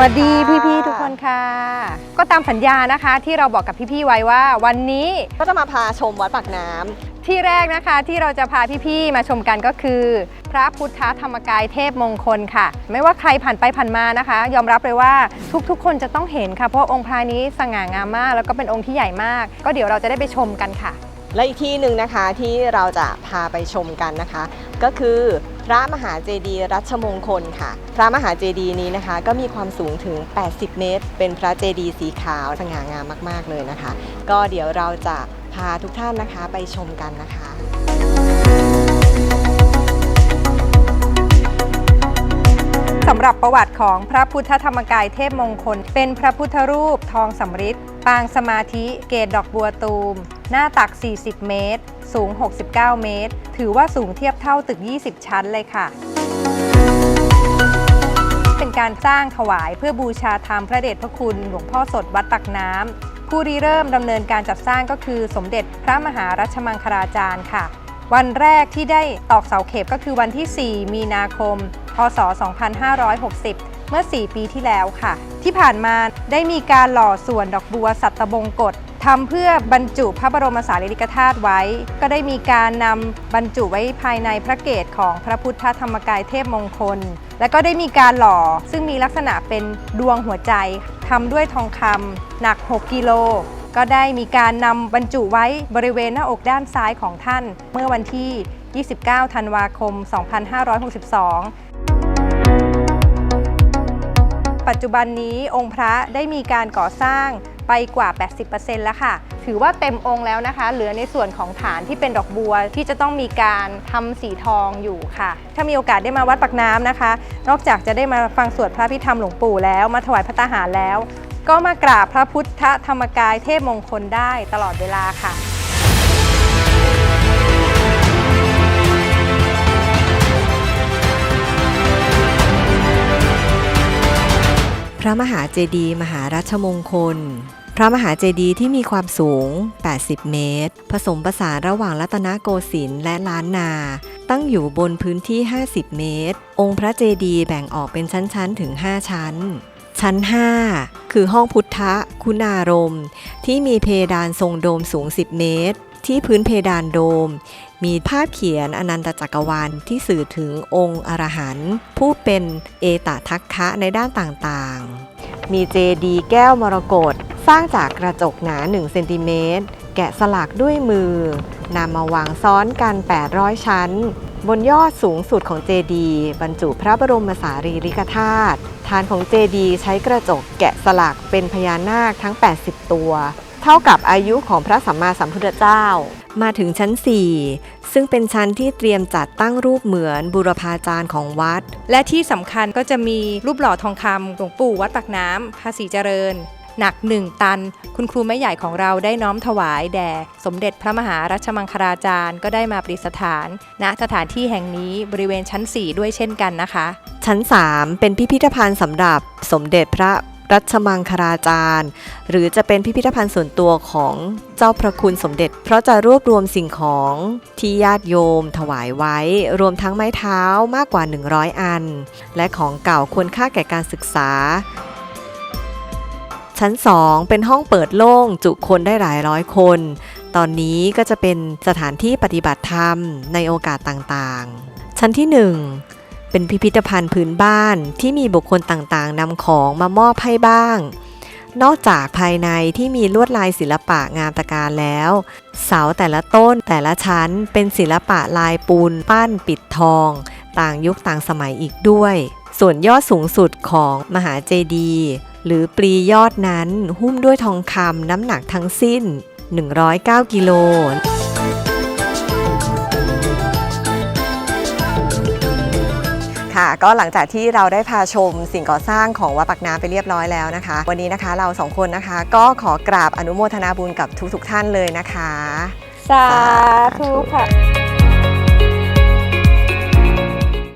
วัสดีพี่ๆทุกคนค่ะ ก็ตามสัญญานะคะที่เราบอกกับพี่ๆไว้ว่า วันนี้ก็จะมาพาชมวัดปากน้ำที่แรกนะคะที่เราจะพาพี่ๆมาชมกันก็คือ พระพุทธธรรมกายเทพมงคลค่ะ ไม่ว่าใครผ่านไปผ่านมานะคะ ยอมรับเลยว่าทุกๆ คนจะต้องเห็นค่ะเพราะองค์พระนี้สง่างามมาก แล้วก็เป็นองค์ที่ใหญ่มาก ก็เดี๋ยวเราจะได้ไปชมกันค่ะ และอีกที่หนึ่งนะคะที่เราจะพาไปชมกันนะคะ ก็คือพระมหาเจดีย์รัชมงคลค่ะ พระมหาเจดีย์นี้นะคะ ก็มีความสูงถึง 80 เมตร เป็นพระเจดีย์สีขาวสง่างามมาก ๆ เลยนะคะ ก็เดี๋ยวเราจะพาทุกท่านนะคะไปชมกันนะคะ สำหรับประวัติของพระพุทธธรรมกายเทพมงคล เป็นพระพุทธรูปทองสำริดปางสมาธิเกตดอกบัวตูม หน้าตัก 40 เมตร สูง 69 เมตร ถือว่าสูงเทียบเท่าตึก 20 ชั้นเลยค่ะ เป็นการสร้างถวายเพื่อบูชาธรรมพระเดชพระคุณหลวงพ่อสดวัดตักน้ำผู้ริเริ่มดำเนินการจัดสร้างก็คือสมเด็จพระมหารัชมังคลาจารย์ค่ะ วันแรกที่ได้ตอกเสาเข็มก็คือวันที่ 4 มีนาคม พศ 2560 เมื่อ 4 ปีที่แล้วค่ะ ที่ผ่านมาได้มีการหล่อส่วนดอกบัวสัตบงกฎทำเพื่อบรรจุพระบรมสารีริกธาตุไว้ ก็ได้มีการนำบรรจุไว้ภายในพระเกศของพระพุทธธรรมกายเทพมงคล และก็ได้มีการหล่อซึ่งมีลักษณะเป็นดวงหัวใจทำด้วยทองคำหนัก 6 กิโล ก็ได้มีการนำบรรจุไว้บริเวณหน้าอกด้านซ้ายของท่าน เมื่อวันที่ 29 ธันวาคม 2562 ปัจจุบันนี้องค์พระได้มีการก่อสร้างไปกว่า 80%แล้วค่ะ ถือว่าเต็มองค์แล้วนะคะ เหลือในส่วนของฐานที่เป็นดอกบัวที่จะต้องมีการทำสีทองอยู่ค่ะ ถ้ามีโอกาสได้มาวัดปักน้ำนะคะ นอกจากจะได้มาฟังสวดพระพิธรรมหลวงปู่แล้ว มาถวายพระตาหารแล้ว ก็มากราบพระพุทธธรรมกายเทพมงคลได้ตลอดเวลาค่ะ ระมหาเจดีย์มหารัชมงคล พระมหาเจดีย์ที่มีความสูง 80 เมตร ผสมผสานระหว่างรัตนโกสินทร์และล้านนา ตั้งอยู่บนพื้นที่ 50 เมตร องค์พระเจดีย์แบ่งออกเป็นชั้นๆ ถึง 5 ชั้น ชั้น 5 คือห้องพุทธคุณารม ที่มีเพดานทรงโดมสูง 10 เมตร ที่พื้นเพดานโดม มีภาพเขียนอนันตจักรวาลที่สื่อถึงองค์อรหันต์ผู้เป็นเอตทัคคะในด้านต่างๆ มีเจดีย์แก้วมรกตสร้างจากกระจกหนา 1 เซนติเมตร แกะสลักด้วยมือนำมาวางซ้อนกัน 800 ชั้น บนยอดสูงสุดของเจดีย์บรรจุพระบรมสารีริกธาตุฐานของเจดีย์ใช้กระจกแกะสลักเป็นพญานาคทั้ง 80 ตัว เท่ากับอายุของพระสัมมาสัมพุทธเจ้า มาถึงชั้น 4 ซึ่งเป็นชั้นที่เตรียมจัดตั้งรูปเหมือนบุรพาจารย์ของวัด และที่สำคัญก็จะมีรูปหล่อทองคำหลวงปู่วัดปากน้ำภาษีเจริญ หนัก1ตัน คุณครูแม่ใหญ่ของเราได้น้อมถวายแด่ สมเด็จพระมหารัชมังคลาจารย์ก็ได้มาประดิษฐาน ณสถานที่แห่งนี้บริเวณชั้น 4 ด้วยเช่นกันนะคะ ชั้น 3 เป็นพิพิธภัณฑ์สำหรับสมเด็จพระ รัชมังคลาจารย์ หรือจะเป็นพิพิธภัณฑ์ส่วนตัวของเจ้าพระคุณสมเด็จ เพราะจะรวบรวมสิ่งของที่ญาติโยม ถวายไว้ รวมทั้งไม้เท้ามากกว่า 100 อัน และของเก่าควรค่าแก่การศึกษา ชั้น 2 เป็นห้องเปิดโล่งจุคนได้หลายร้อยคน ตอนนี้ก็จะเป็นสถานที่ปฏิบัติธรรมในโอกาสต่างๆ ชั้นที่ 1 เป็นพิพิธภัณฑ์พื้นบ้านที่มีบุคคลต่างๆนำของมามอบให้บ้าง นอกจากภายในที่มีลวดลายศิลปะงามตะการแล้ว เสาแต่ละต้นแต่ละชั้น เป็นศิลปะลายปูน ปั้นปิดทอง ต่างยุคต่างสมัยอีกด้วย ส่วนยอดสูงสุดของมหาเจดีย์หรือปรียอดนั้นหุ้มด้วยทองคำน้ำหนักทั้งสิ้น 109 กิโล ค่ะ ก็หลังจากที่เราได้พาชมสิ่งก่อสร้างของวัดปากน้ำไปเรียบร้อยแล้วนะคะ วันนี้นะคะเราสองคนนะคะ ก็ขอกราบอนุโมทนาบุญกับทุกๆท่านเลยนะคะ สาธุค่ะ